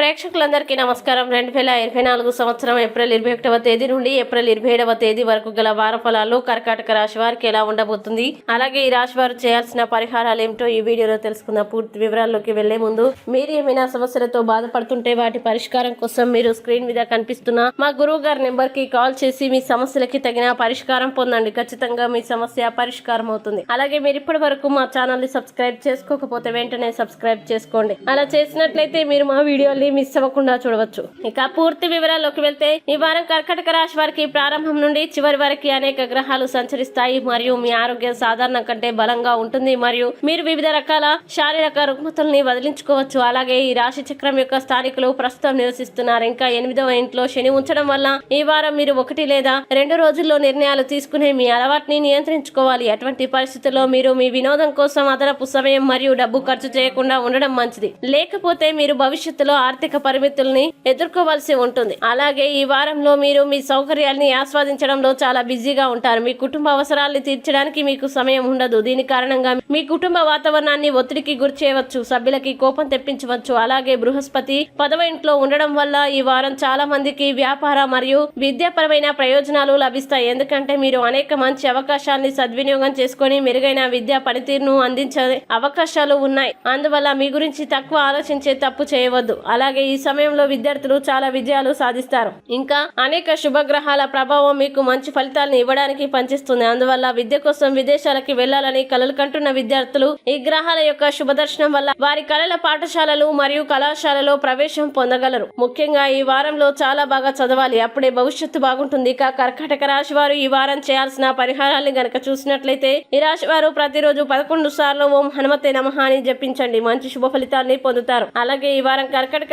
ప్రేక్షకులందరికీ నమస్కారం. రెండు వేల ఇరవై నాలుగు సంవత్సరం ఏప్రిల్ ఇరవై ఒకటవ తేదీ నుండి ఏప్రిల్ ఇరవై ఏడవ తేదీ వరకు గల వార ఫలాలు కర్కాటక రాశి వారికి ఎలా ఉండబోతుంది? అలాగే ఈ రాశి వారు చేయాల్సిన పరిహారాలు ఏమిటో ఈ వీడియోలో తెలుసుకున్న పూర్తి వివరాల్లోకి వెళ్ళే ముందు మీరు ఏమైనా సమస్యలతో బాధపడుతుంటే వాటి పరిష్కారం కోసం మీరు స్క్రీన్ మీద కనిపిస్తున్న మా గురువు గారి నెంబర్కి కాల్ చేసి మీ సమస్యలకి తగిన పరిష్కారం పొందండి. ఖచ్చితంగా మీ సమస్య పరిష్కారం అవుతుంది. అలాగే మీరు ఇప్పటి వరకు మా ఛానల్ని సబ్స్క్రైబ్ చేసుకోకపోతే వెంటనే సబ్స్క్రైబ్ చేసుకోండి. అలా చేసినట్లయితే మీరు మా వీడియోని మిస్ అవ్వకుండా చూడవచ్చు. ఇక పూర్తి వివరాల్లోకి వెళ్తే ఈ వారం కర్కటక రాశి వారికి ప్రారంభం నుండి చివరి వరకు అనేక గ్రహాలు సంచరిస్తాయి మరియు మీ ఆరోగ్యం సాధారణం కంటే బలంగా ఉంటుంది మరియు మీరు వివిధ రకాల శారీరక రుగ్మతుల్ని వదిలించుకోవచ్చు. అలాగే ఈ రాశి చక్రం యొక్క స్థానికులు ప్రస్తుతం నివసిస్తున్నారు. ఇంకా ఎనిమిదవ ఇంట్లో శని ఉంచడం వల్ల ఈ వారం మీరు ఒకటి లేదా రెండు రోజుల్లో నిర్ణయాలు తీసుకునే మీ అలవాటుని నియంత్రించుకోవాలి. అటువంటి పరిస్థితుల్లో మీరు మీ వినోదం కోసం అదనపు సమయం మరియు డబ్బు ఖర్చు చేయకుండా ఉండడం మంచిది. లేకపోతే మీరు భవిష్యత్తులో ఆర్థిక ఆర్థిక పరిమితుల్ని ఎదుర్కోవాల్సి ఉంటుంది. అలాగే ఈ వారంలో మీరు మీ సౌకర్యాల్ని ఆస్వాదించడంలో చాలా బిజీగా ఉంటారు. మీ కుటుంబ అవసరాల్ని తీర్చడానికి మీకు సమయం ఉండదు. దీని కారణంగా మీ కుటుంబ వాతావరణాన్ని ఒత్తిడికి గురిచేయవచ్చు సభ్యులకి కోపం తెప్పించవచ్చు. అలాగే బృహస్పతి పదవ ఇంట్లో ఉండడం వల్ల ఈ వారం చాలా మందికి వ్యాపార మరియు విద్యాపరమైన ప్రయోజనాలు లభిస్తాయి. ఎందుకంటే మీరు అనేక మంచి అవకాశాన్ని సద్వినియోగం చేసుకొని మెరుగైన విద్యా పనితీరును అందించే అవకాశాలు ఉన్నాయి. అందువల్ల మీ గురించి తక్కువ ఆలోచించే తప్పు చేయవద్దు. అలాగే ఈ సమయంలో విద్యార్థులు చాలా విజయాలు సాధిస్తారు. ఇంకా అనేక శుభగ్రహాల ప్రభావం మీకు మంచి ఫలితాలను ఇవ్వడానికి పనిచేస్తుంది. అందువల్ల విద్య కోసం విదేశాలకి వెళ్ళాలని కలలు కంటున్న విద్యార్థులు ఈ గ్రహాల యొక్క శుభదర్శనం వల్ల వారి కళల పాఠశాలలు మరియు కళాశాలలో ప్రవేశం పొందగలరు. ముఖ్యంగా ఈ వారంలో చాలా బాగా చదవాలి. అప్పుడే భవిష్యత్తు బాగుంటుంది. ఇక కర్కాటక రాశి వారు ఈ వారం చేయాల్సిన పరిహారాన్ని గనక చూసినట్లయితే ఈ రాశి వారు ప్రతిరోజు పదకొండు సార్లు ఓం హనుమతే నమహ అని జపించండి. మంచి శుభ ఫలితాన్ని పొందుతారు. అలాగే ఈ వారం కర్కటక